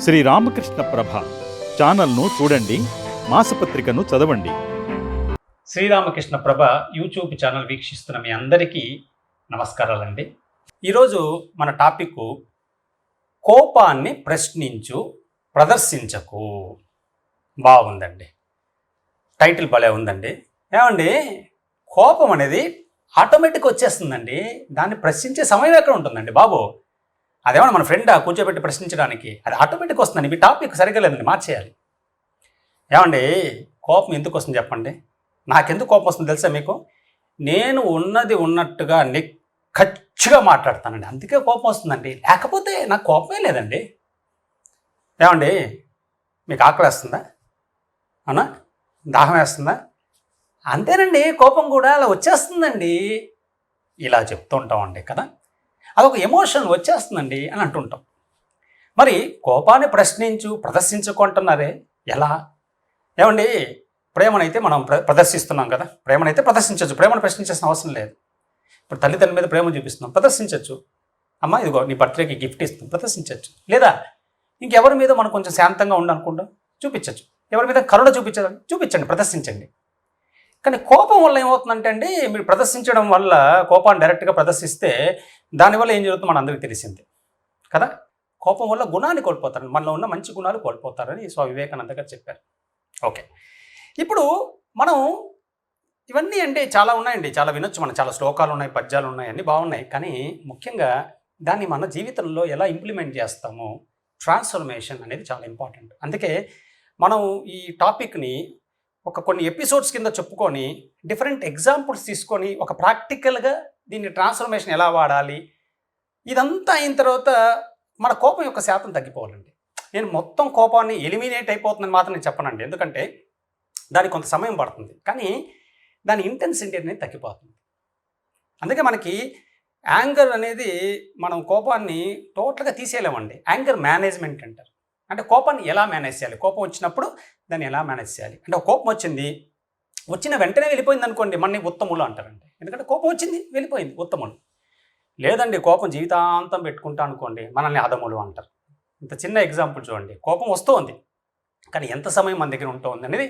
శ్రీ రామకృష్ణ ప్రభ ఛానల్ను చూడండి మాసపత్రికను చదవండి. శ్రీరామకృష్ణ ప్రభ యూట్యూబ్ ఛానల్ వీక్షిస్తున్న మీ అందరికీ నమస్కారాలండి. ఈరోజు మన టాపిక్ కోపాన్ని ప్రశ్నించు ప్రదర్శించకు. బాగుందండి. టైటిల్ భలే ఉందండి. ఏమండి? కోపం అనేది ఆటోమేటిక్ వచ్చేస్తుందండి. దాన్ని ప్రశ్నించే సమయం ఎక్కడ ఉంటుందండి బాబు? అదేమన్నా మన ఫ్రెండ్ కూర్చోబెట్టి ప్రశ్నించడానికి? అది ఆటోమేటిక్ వస్తుందండి. మీ టాపిక్ సరిగ్గా లేదండి. మార్చేయాలి. ఏమండి? కోపం ఎందుకు వస్తుంది చెప్పండి? నాకెందుకు కోపం వస్తుంది తెలుసా మీకు? నేను ఉన్నది ఉన్నట్టుగా నిక్కచ్చిగా మాట్లాడతానండి. అందుకే కోపం వస్తుందండి. లేకపోతే నాకు కోపమే లేదండి. ఏమండి? మీకు ఆకలి వేస్తుందా? అవునా? దాహం వేస్తుందా? అంతేనండి. కోపం కూడా అలా వచ్చేస్తుందండి. ఇలా చెప్తూ ఉంటామండి కదా. అదొక ఎమోషన్ వచ్చేస్తుందండి అని అంటుంటాం. మరి కోపాన్ని ప్రశ్నించు ప్రదర్శించుకుంటున్నారే? ఎలా? ఏమండి ప్రేమనైతే మనం ప్ర ప్రదర్శిస్తున్నాం కదా. ప్రేమనైతే ప్రదర్శించవచ్చు ప్రేమను ప్రశ్నించాల్సిన అవసరం లేదు. ఇప్పుడు తల్లిదండ్రుల మీద ప్రేమ చూపిస్తున్నాం. ప్రదర్శించవచ్చు అమ్మ ఇదిగో నీ బర్త్డేకి గిఫ్ట్ ఇస్తాం ప్రదర్శించవచ్చు లేదా ఇంకెవరి మీద మనం కొంచెం శాంతంగా ఉండనుకుంటాం చూపించవచ్చు ఎవరి మీద కరుణ చూపించాలి చూపించండి. ప్రదర్శించండి. కానీ కోపం వల్ల ఏమవుతుందంటే అండి మీరు ప్రదర్శించడం వల్ల కోపాన్ని డైరెక్ట్గా ప్రదర్శిస్తే దానివల్ల ఏం జరుగుతుందో మన అందరికీ తెలిసిందే. కదా? కోపం వల్ల గుణాన్ని కోల్పోతారు. మనలో ఉన్న మంచి గుణాలు కోల్పోతారని స్వామి వివేకానంద గారు చెప్పారు. ఓకే. ఇప్పుడు మనం ఇవన్నీ అంటే చాలా ఉన్నాయండి. చాలా వినొచ్చు మనం. చాలా శ్లోకాలు ఉన్నాయి పద్యాలు ఉన్నాయి అన్నీ బాగున్నాయి. కానీ ముఖ్యంగా దాన్ని మన జీవితంలో ఎలా ఇంప్లిమెంట్ చేస్తామో ట్రాన్స్ఫర్మేషన్ అనేది చాలా ఇంపార్టెంట్. అందుకే మనం ఈ టాపిక్ని ఒక కొన్ని ఎపిసోడ్స్ కింద చెప్పుకొని డిఫరెంట్ ఎగ్జాంపుల్స్ తీసుకొని ఒక ప్రాక్టికల్గా దీన్ని ట్రాన్స్ఫర్మేషన్ ఎలా వాడాలి? ఇదంతా అయిన తర్వాత మన కోపం యొక్క శాతం తగ్గిపోవాలండి. నేను మొత్తం కోపాన్ని ఎలిమినేట్ అయిపోతుందని మాత్రం నేను చెప్పనండి. ఎందుకంటే దానికి కొంత సమయం పడుతుంది. కానీ దాని ఇంటెన్సిటీ అనేది తగ్గిపోతుంది. అందుకే మనకి యాంగర్ అనేది మనం కోపాన్ని టోటల్గా తీసేయలేమండి. యాంగర్ మేనేజ్మెంట్ అంటారు. అంటే కోపాన్ని ఎలా మేనేజ్ చేయాలి? కోపం వచ్చినప్పుడు దాన్ని ఎలా మేనేజ్ చేయాలి? అంటే కోపం వచ్చింది వచ్చిన వెంటనే వెళ్ళిపోయింది అనుకోండి మనని ఉత్తములు అంటారండి. ఎందుకంటే కోపం వచ్చింది వెళ్ళిపోయింది ఉత్తముడు. లేదండి కోపం జీవితాంతం పెట్టుకుంటా అనుకోండి మనల్ని అదములు అంటారు. ఇంత చిన్న ఎగ్జాంపుల్ చూడండి కోపం వస్తుంది కానీ ఎంత సమయం మన దగ్గర ఉంటుంది అనేది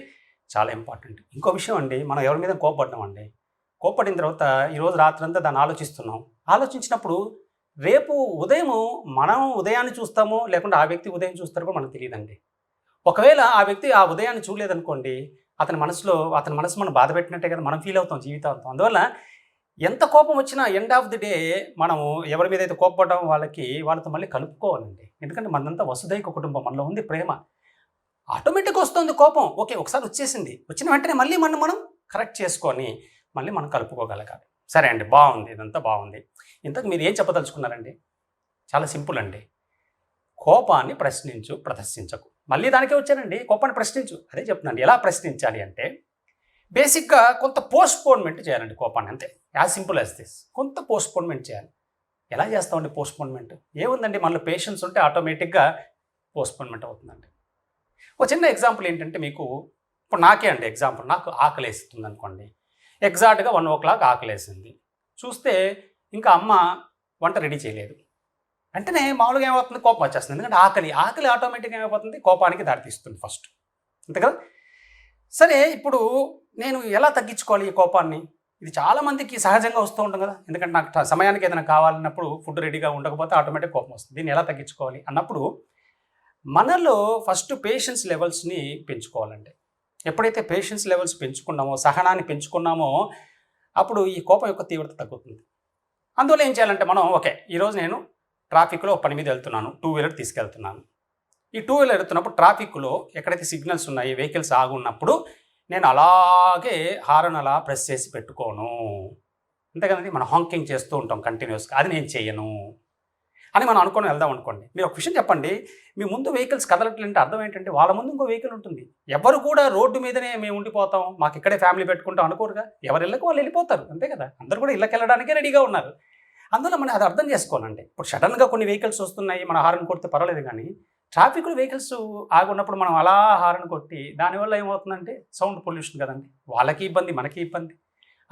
చాలా ఇంపార్టెంట్. ఇంకో విషయం అండి మనం ఎవరి మీద కోపడ్డాం అండి కోపడిన తర్వాత ఈరోజు రాత్రంతా దాన్ని ఆలోచిస్తున్నాం. ఆలోచించినప్పుడు రేపు ఉదయం మనం ఉదయాన్ని చూస్తామో లేకుంటే ఆ వ్యక్తి ఉదయం చూస్తారో కూడా మనకు తెలియదండి. ఒకవేళ ఆ వ్యక్తి ఆ ఉదయాన్ని చూడలేదనుకోండి అతని మనసులో అతని మనసు మనం బాధ పెట్టినట్టే కదా మనం ఫీల్ అవుతాం జీవితాంతం. అందువల్ల ఎంత కోపం వచ్చినా ఎండ్ ఆఫ్ ది డే మనము ఎవరి మీద అయితే కోపపడడం వాళ్ళకి వాళ్ళతో మళ్ళీ కలుపుకోవాలండి. ఎందుకంటే మనదంతా వసుదైక కుటుంబం మనలో ఉంది ప్రేమ. ఆటోమేటిక్ వస్తుంది కోపం. ఓకే ఒకసారి వచ్చేసింది. వచ్చిన వెంటనే మళ్ళీ మనం మనం కరెక్ట్ చేసుకొని మళ్ళీ మనం కలుపుకోగలగాలి. సరే అండి బాగుంది. ఇదంతా బాగుంది. ఇంతకు మీరు ఏం చెప్పదలుచుకున్నారండి? చాలా సింపుల్ అండి. కోపాన్ని ప్రశ్నించు ప్రదర్శించకు. మళ్ళీ దానికే వచ్చానండి. గొప్పని ప్రశ్నించు. అదే చెప్తున్నాను. ఎలా ప్రశ్నించాలి అంటే బేసిక్గా కొంత పోస్ట్పోన్మెంట్ చేయాలండి కోపాన్ని. అంతే. As simple as this. కొంత పోస్ట్పోన్మెంట్ చేయాలి. ఎలా చేస్తామండి పోస్ట్పోన్మెంట్? ఏముందండి? మనలో పేషెన్స్ ఉంటే ఆటోమేటిక్గా పోస్ట్పోన్మెంట్ అవుతుందండి. ఒక చిన్న ఎగ్జాంపుల్ ఏంటంటే మీకు ఇప్పుడు నాకే అండి ఎగ్జాంపుల్. నాకు ఆకలి వేస్తుంది అనుకోండి ఎగ్జాక్ట్గా వన్ ఓ క్లాక్ ఆకలేసింది. చూస్తే ఇంకా అమ్మ వంట రెడీ చేయలేదు. వెంటనే మామూలుగా ఏమవుతుంది? కోపం వచ్చేస్తుంది. ఎందుకంటే ఆకలి ఆకలి ఆటోమేటిక్గా ఏమైపోతుంది? కోపానికి దారితీస్తుంది ఫస్ట్. అంతే కదా? సరే ఇప్పుడు నేను ఎలా తగ్గించుకోవాలి ఈ కోపాన్ని? ఇది చాలామందికి సహజంగా వస్తూ ఉంటుంది కదా? ఎందుకంటే నాకు సమయానికి ఏదైనా కావాలన్నప్పుడు ఫుడ్ రెడీగా ఉండకపోతే ఆటోమేటిక్ కోపం వస్తుంది. దీన్ని ఎలా తగ్గించుకోవాలి? అన్నప్పుడు మనలో ఫస్ట్ పేషెన్స్ లెవెల్స్ని పెంచుకోవాలండి. ఎప్పుడైతే పేషెన్స్ లెవెల్స్ పెంచుకున్నామో సహనాన్ని పెంచుకున్నామో అప్పుడు ఈ కోపం యొక్క తీవ్రత తగ్గుతుంది. అందువల్ల ఏం చేయాలంటే మనం ఓకే ఈరోజు నేను ట్రాఫిక్లో పని మీద వెళ్తున్నాను టూ వీలర్ తీసుకెళ్తున్నాను. ఈ టూ వీలర్ వెళ్తున్నప్పుడు ట్రాఫిక్లో ఎక్కడైతే సిగ్నల్స్ ఉన్నాయి వెహికల్స్ ఆగున్నప్పుడు నేను అలాగే హారన్ అలా ప్రెస్ చేసి పెట్టుకోను. అంతేకాదండి మనం హాంకింగ్ చేస్తూ ఉంటాం కంటిన్యూస్గా అది నేను చేయను. అని మనం అనుకొని వెళ్దాం అనుకోండి. మీరు ఒక విషయం చెప్పండి మీ ముందు వెహికల్స్ కదలట్లంటే అర్థం ఏంటంటే వాళ్ళ ముందు ఇంకో వెహికల్ ఉంటుంది. ఎవరు కూడా రోడ్డు మీదనే మేము ఉండిపోతాం మాకు ఇక్కడే ఫ్యామిలీ పెట్టుకుంటాం అనుకోరుగా. ఎవరి ఇళ్ళకి వాళ్ళు వెళ్ళిపోతారు అంతే కదా. అందరూ కూడా ఇళ్ళకి వెళ్ళడానికే రెడీగా ఉన్నారు. అందువల్ల మనం అది అర్థం చేసుకోవాలండి ఇప్పుడు సడన్గా కొన్ని వెహికల్స్ వస్తున్నాయి మన హారన్ కొడితే పర్వాలేదు కానీ ట్రాఫిక్లో వెహికల్స్ ఆగున్నప్పుడు మనం అలా హారన్ కొట్టి దానివల్ల ఏమవుతుందంటే సౌండ్ పొల్యూషన్ కదండి. వాళ్ళకి ఇబ్బంది మనకి ఇబ్బంది.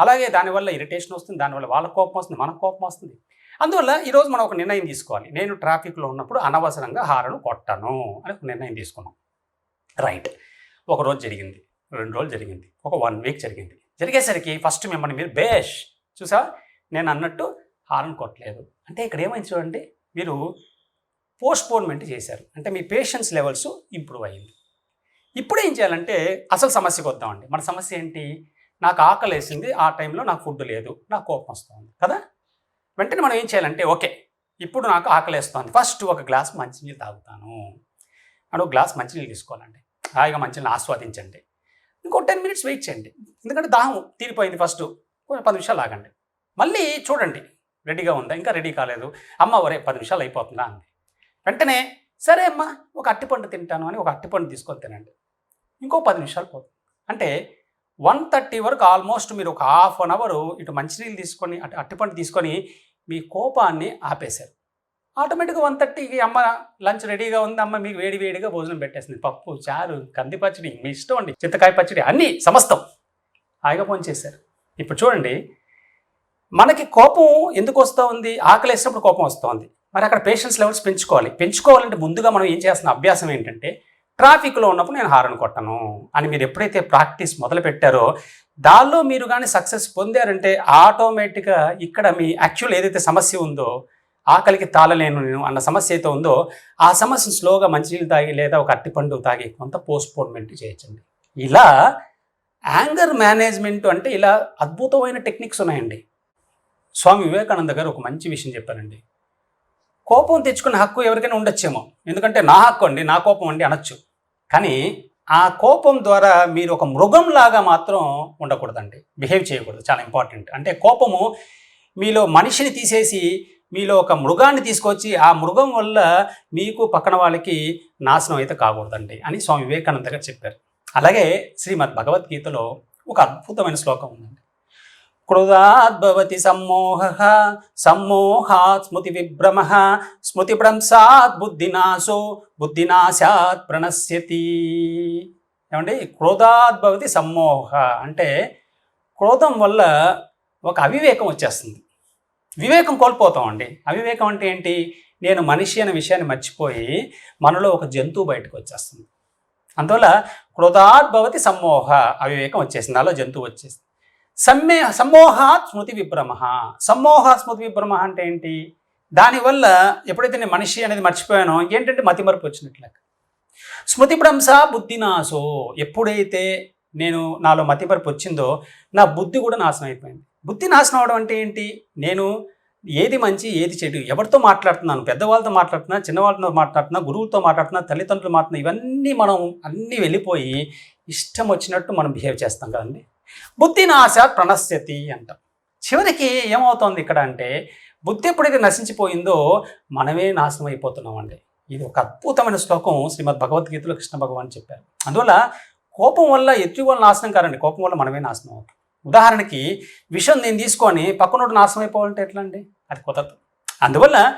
అలాగే దానివల్ల ఇరిటేషన్ వస్తుంది దానివల్ల వాళ్ళ కోపం వస్తుంది మనకు కోపం వస్తుంది. అందువల్ల ఈరోజు మనం ఒక నిర్ణయం తీసుకోవాలి. నేను ట్రాఫిక్లో ఉన్నప్పుడు అనవసరంగా హారను కొట్టను అని ఒక నిర్ణయం తీసుకున్నాం. రైట్. ఒక రోజు జరిగింది రెండు రోజులు జరిగింది ఒక వన్ వీక్ జరిగింది. జరిగేసరికి ఫస్ట్ మిమ్మల్ని మీరు బేష్ చూసా నేను అన్నట్టు హారన్ కొట్టలేదు. అంటే ఇక్కడ ఏమైంది చూడండి మీరు పోస్ట్పోన్మెంట్ చేశారు. అంటే మీ పేషెన్స్ లెవెల్స్ ఇంప్రూవ్ అయ్యింది. ఇప్పుడు ఏం చేయాలంటే అసలు సమస్యకు వద్దామండి. మన సమస్య ఏంటి? నాకు ఆకలి వేసింది ఆ టైంలో నాకు ఫుడ్ లేదు నాకు కోపం వస్తుంది కదా? వెంటనే మనం ఏం చేయాలంటే ఓకే ఇప్పుడు నాకు ఆకలి వేస్తుంది. ఫస్ట్ ఒక గ్లాస్ మంచినీళ్ళు తాగుతాను. అని ఒక గ్లాస్ మంచినీళ్ళు తీసుకోవాలండి. హాయిగా మంచినీళ్ళు ఆస్వాదించండి. ఇంకో టెన్ మినిట్స్ వెయిట్ చేయండి. ఎందుకంటే దాహం తీరిపోయింది ఫస్ట్. పది నిమిషాలు ఆగండి. మళ్ళీ చూడండి రెడీగా ఉందా? ఇంకా రెడీ కాలేదు. అమ్మ ఒరే పది నిమిషాలు అయిపోతుందా అంది. వెంటనే సరే అమ్మా ఒక అట్టిపండు తింటాను అని ఒక అట్టిపండు తీసుకొని తినండి. ఇంకో పది నిమిషాలు పోతుంది. అంటే వన్ థర్టీ వరకు ఆల్మోస్ట్ మీరు ఒక హాఫ్ అన్ అవర్ ఇటు మంచినీళ్ళు తీసుకొని అటు అట్టిపండు తీసుకొని మీ కోపాన్ని ఆపేశారు. ఆటోమేటిక్గా వన్ థర్టీకి అమ్మ లంచ్ రెడీగా ఉంది అమ్మ మీకు వేడి వేడిగా భోజనం పెట్టేసింది. పప్పు చారు కంది పచ్చడి మీ ఇష్టం అండి. చింతకాయ పచ్చడి అన్నీ సమస్తం. హాయిగా చేశారు. ఇప్పుడు చూడండి మనకి కోపం ఎందుకు వస్తూ ఉంది? ఆకలి వేసినప్పుడు కోపం వస్తుంది మరి అక్కడ పేషెన్స్ లెవెల్స్ పెంచుకోవాలి. పెంచుకోవాలంటే ముందుగా మనం ఏం చేస్తున్న అభ్యాసం ఏంటంటే ట్రాఫిక్లో ఉన్నప్పుడు నేను హారన్ కొట్టను అని మీరు ఎప్పుడైతే ప్రాక్టీస్ మొదలు పెట్టారో దానిలో మీరు కానీ సక్సెస్ పొందారంటే ఆటోమేటిక్గా ఇక్కడ మీ యాక్చువల్ ఏదైతే సమస్య ఉందో ఆకలికి తాళలేను నేను అన్న సమస్య అయితే ఉందో ఆ సమస్యను స్లోగా మంచినీళ్ళు తాగి లేదా ఒక అట్టిపండు తాగి కొంత పోస్ట్పోన్మెంట్ చేయొచ్చండి. ఇలా యాంగర్ మేనేజ్మెంట్ అంటే ఇలా అద్భుతమైన టెక్నిక్స్ ఉన్నాయండి. స్వామి వివేకానంద గారు ఒక మంచి విషయం చెప్పారండి. కోపం తెచ్చుకునే హక్కు ఎవరికైనా ఉండొచ్చేమో. ఎందుకంటే నా హక్కు అండి నా కోపం అండి అనొచ్చు. కానీ ఆ కోపం ద్వారా మీరు ఒక మృగంలాగా మాత్రం ఉండకూడదండి. బిహేవ్ చేయకూడదు చాలా ఇంపార్టెంట్. అంటే కోపము మీలో మనిషిని తీసేసి మీలో ఒక మృగాన్ని తీసుకొచ్చి ఆ మృగం వల్ల మీకు పక్కన వాళ్ళకి నాశనం అయితే కాకూడదండి అని స్వామి వివేకానంద గారు చెప్పారు. అలాగే శ్రీమద్ భగవద్గీతలో ఒక అద్భుతమైన శ్లోకం ఉందండి. క్రుదాద్భవతి సమ్మోహ సమ్మోహాత్ స్మృతి విభ్రమ స్మృతి భ్రంశాత్ బుద్ధినాశో బుద్ధినాశాత్ ప్రణశ్యతి. ఏమండి? క్రోధాద్భవతి సమ్మోహ అంటే క్రోధం వల్ల ఒక అవివేకం వచ్చేస్తుంది. వివేకం కోల్పోతామండి అవివేకం అంటే ఏంటి? నేను మనిషి అనే విషయాన్ని మర్చిపోయి మనలో ఒక జంతువు బయటకు వచ్చేస్తుంది. అందువల్ల క్రోధాద్భవతి సమ్మోహ అవివేకం వచ్చేసింది. అలా జంతువు వచ్చేసింది. సమ్మే సమ్మోహాత్ స్మృతి విభ్రమ. సమ్మోహ స్మృతి విభ్రమ అంటే ఏంటి? దానివల్ల ఎప్పుడైతే నేను మనిషి అనేది మర్చిపోయానో ఏంటంటే మతిమరుపు వచ్చినట్లే స్మృతి భ్రంశ బుద్ధినాశో ఎప్పుడైతే నేను నాలో మతిమరుపు వచ్చిందో నా బుద్ధి కూడా నాశనం అయిపోయింది. బుద్ధి నాశనం అవడం అంటే ఏంటి? నేను ఏది మంచి ఏది చెడు ఎవరితో మాట్లాడుతున్నాను? పెద్దవాళ్ళతో మాట్లాడుతున్నా చిన్నవాళ్ళతో మాట్లాడుతున్నా గురువుతో మాట్లాడుతున్నా తల్లిదండ్రులు మాట్లాడుతున్నా ఇవన్నీ మనం అన్నీ వెళ్ళిపోయి ఇష్టం వచ్చినట్టు మనం బిహేవ్ చేస్తాం కదండి. బుద్ధి నాశ ప్రణశ్యతి అంట. చివరికి ఏమవుతోంది ఇక్కడ అంటే బుద్ధి ఎప్పుడైతే నశించిపోయిందో మనమే నాశనం అయిపోతున్నామండి. ఇది ఒక అద్భుతమైన శ్లోకం శ్రీమద్ భగవద్గీతలో కృష్ణ భగవాన్ చెప్పారు. అందువల్ల కోపం వల్ల ఎత్తి వల్ల నాశనం కారండి. కోపం వల్ల మనమే నాశనం అవుతాం. ఉదాహరణకి విషయం నేను తీసుకొని పక్కనోడు నాశనం అయిపోవాలంటే ఎట్లా అండి అది కుదరదు. అందువల్ల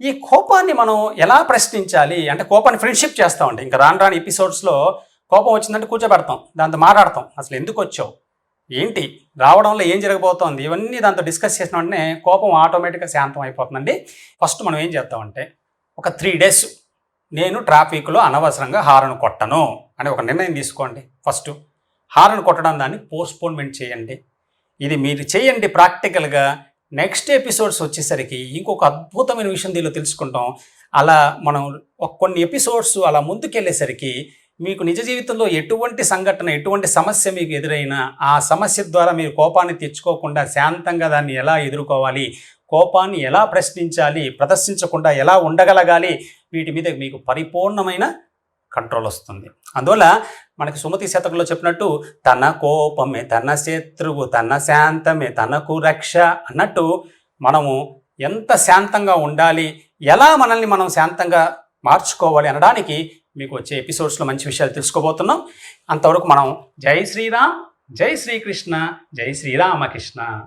ఈ కోపాన్ని మనం ఎలా ప్రశ్నించాలి? అంటే కోపాన్ని ఫ్రెండ్షిప్ చేస్తామండి. ఇంకా రాను రాని ఎపిసోడ్స్లో కోపం వచ్చిందంటే కూర్చోబెడతాం. దాంతో మాట్లాడతాం. అసలు ఎందుకు వచ్చావు? ఏంటి? రావడంలో ఏం జరగబోతోంది? ఇవన్నీ దాంతో డిస్కస్ చేసిన వెంటనే కోపం ఆటోమేటిక్గా శాంతం అయిపోతుందండి ఫస్ట్ మనం ఏం చేస్తామంటే ఒక త్రీ డేస్ నేను ట్రాఫిక్లో అనవసరంగా హారన్ కొట్టను అని ఒక నిర్ణయం తీసుకోండి ఫస్ట్. హారన్ కొట్టడం దాన్ని పోస్ట్పోన్మెంట్ చేయండి. ఇది మీరు చేయండి ప్రాక్టికల్గా. నెక్స్ట్ ఎపిసోడ్స్ వచ్చేసరికి ఇంకొక అద్భుతమైన విషయం దీనిలో తెలుసుకుంటాం. అలా మనం కొన్ని ఎపిసోడ్స్ అలా ముందుకెళ్ళేసరికి మీకు నిజ జీవితంలో ఎటువంటి సంఘటన ఎటువంటి సమస్య మీకు ఎదురైనా ఆ సమస్య ద్వారా మీరు కోపాన్ని తెచ్చుకోకుండా శాంతంగా దాన్ని ఎలా ఎదుర్కోవాలి కోపాన్ని ఎలా ప్రశ్నించాలి ప్రదర్శించకుండా ఎలా ఉండగలగాలి వీటి మీద మీకు పరిపూర్ణమైన కంట్రోల్ వస్తుంది. అందువల్ల మనకి సుమతి శతకంలో చెప్పినట్టు తన కోపమే తన శత్రువు తన శాంతమే తనకు రక్ష అన్నట్టు మనము ఎంత శాంతంగా ఉండాలి ఎలా మనల్ని మనం శాంతంగా మార్చుకోవాలి అనడానికి మీకు వచ్చే ఎపిసోడ్స్లో మంచి విషయాలు తెలుసుకోబోతున్నాం. అంతవరకు మనం జై శ్రీరామ్ జై శ్రీకృష్ణ జై శ్రీరామకృష్ణ.